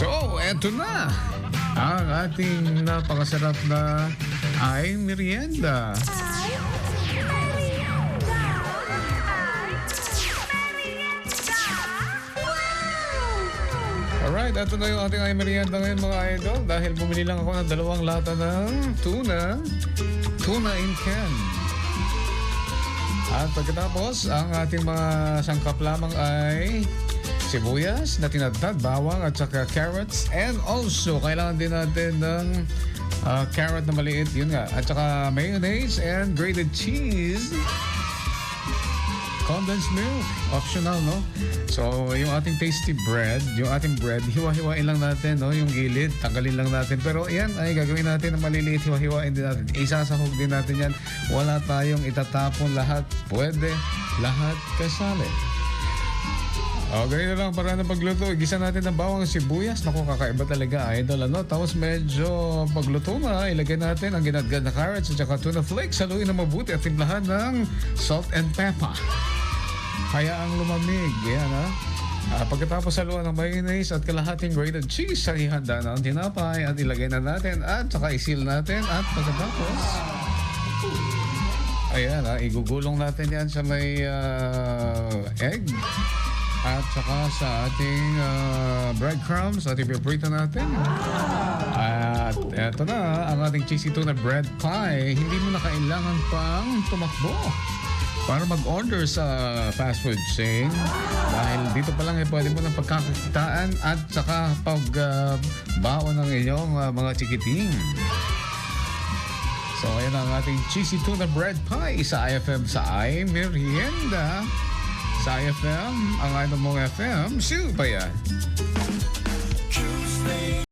So, eto na. Ang ating napakasarap na ay merienda. Alright, eto na yung ating ay merienda ngayon mga idol. Dahil bumili lang ako ng dalawang lata ng tuna, tuna in can. At pagkatapos, ang ating mga sangkap lamang ay sibuyas na tinadtad, bawang at saka carrots. And also, kailangan din natin ng ah, carrot na maliit, yun nga. At saka mayonnaise and grated cheese. Condensed milk. Optional, no? So, yung ating tasty bread, yung ating bread, hiwa-hiwain lang natin, no? Yung gilid, tanggalin lang natin. Pero yan ay gagawin natin ng maliliit, hiwa-hiwain din natin. Isasahog din natin yan. Wala tayong itatapon lahat. Pwede lahat kasali. O, ganito lang para na pagluto. Gisa natin ng bawang sibuyas. Naku, kakaiba talaga, idol. Ano? Tapos medyo pagluto na, ilagay natin ang ginadgad na carrots at saka tuna flakes. Haluin na mabuti at timplahan ng salt and pepper. Kaya ang lumamig. Yan, ha? Ah, pagkatapos haluan ng mayonnaise at kalahating grated cheese, ay handa na ang tinapay at ilagay na natin at saka isil natin at pagkatapos ayan ha, igugulong natin yan sa may ah, egg at saka sa ating uh, breadcrumbs, ating piprito natin. At eto na, ang ating cheesy tuna bread pie. Hindi mo na kailangan pang tumakbo para mag-order sa fast food chain. Dahil dito pa lang eh, pwede mo ng pagkakakitaan at saka pag uh, baon ng inyong uh, mga chikiting. So, ayan ang ating cheesy tuna bread pie sa IFM sa I Merienda sa IFM, ang idol mong FM, Sue ba yan?